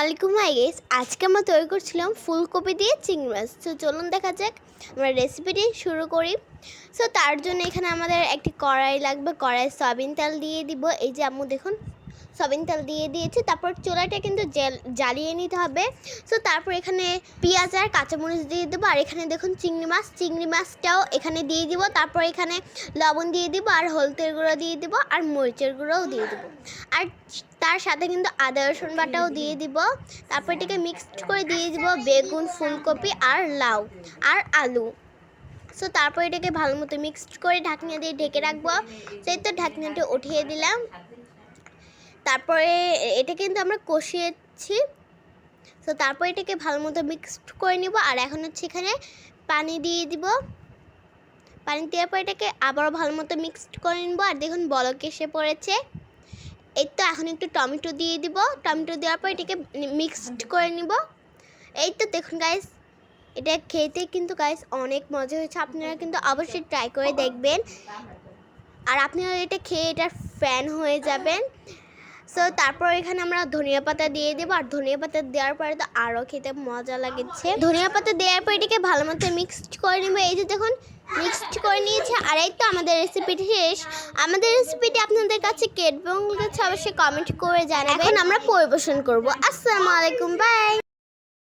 আলাইকুম, high guess আজকে আমরা তৈরি করছিলাম ফুলকপি দিয়ে চিংড়ি মাছ। তো চলুন দেখা যাক, আমরা রেসিপিটি শুরু করি। সো তার জন্য এখানে আমাদের একটি কড়াই লাগবে। কড়াই সয়াবিন তেল দিয়ে দিব। এই যে আম্মু, দেখুন, সয়াবিন তেল দিয়ে দিয়েছি। তারপর চুলাটা কিন্তু জ্বালিয়ে নিতে হবে। সো তারপর এখানে পেঁয়াজ আর কাঁচামরিচ দিয়ে দেবো। আর এখানে দেখুন চিংড়ি মাছ। চিংড়ি মাছটাও এখানে দিয়ে দিব। তারপর এখানে লবণ দিয়ে দিব। আর হলদের গুঁড়ো দিয়ে দিব। আর মরিচের গুঁড়োও দিয়ে দিব। আর তার সাথে কিন্তু আদা, রসুন বাটাও দিয়ে দিব। তারপর এটাকে মিক্সড করে দিয়ে দিব বেগুন, ফুলকপি আর লাউ আর আলু। সো তারপর এটাকে ভালো মতো মিক্সড করে ঢাকনা দিয়ে ঢেকে রাখব। সেই তো ঢাকনাটা উঠিয়ে দিলাম। তারপরে এটা কিন্তু আমরা কষিয়েছি। তো তারপর এটাকে ভালো মতো মিক্সড করে নিব। আর এখন হচ্ছে এখানে পানি দিয়ে দিব। পানি দেওয়ার পর এটাকে আবারও ভালো মতো মিক্সড করে নিব। আর দেখুন বলক এসে পড়েছে। এই তো এখন একটু টমেটো দিয়ে দিব। টমেটো দেওয়ার পর এটাকে মিক্সড করে নিব। এই তো দেখুন গাইস এটা খেতে কিন্তু গাইস অনেক মজা হয়েছে। আপনারা কিন্তু অবশ্যই ট্রাই করে দেখবেন। আর আপনারা এটা খেয়ে এটার ফ্যান হয়ে যাবেন। সো তারপর এখানে আমরা ধনিয়া পাতা দিয়ে দেবো। আর ধনিয়া পাতা দেওয়ার পরে তো আরও খেতে মজা লাগছে। ধনিয়া পাতা দেওয়ার পর এটাকে ভালো মতো মিক্সড করে নেব। এই যে দেখুন মিক্সড করে নিয়েছে। আর এই তো আমাদের রেসিপিটি শেষ। আমাদের রেসিপিটি আপনাদের কাছে কেটবং কাছে অবশ্যই কমেন্ট করে জানাবেন। আমরা পরিবেশন করব। আসসালামু আলাইকুম বাই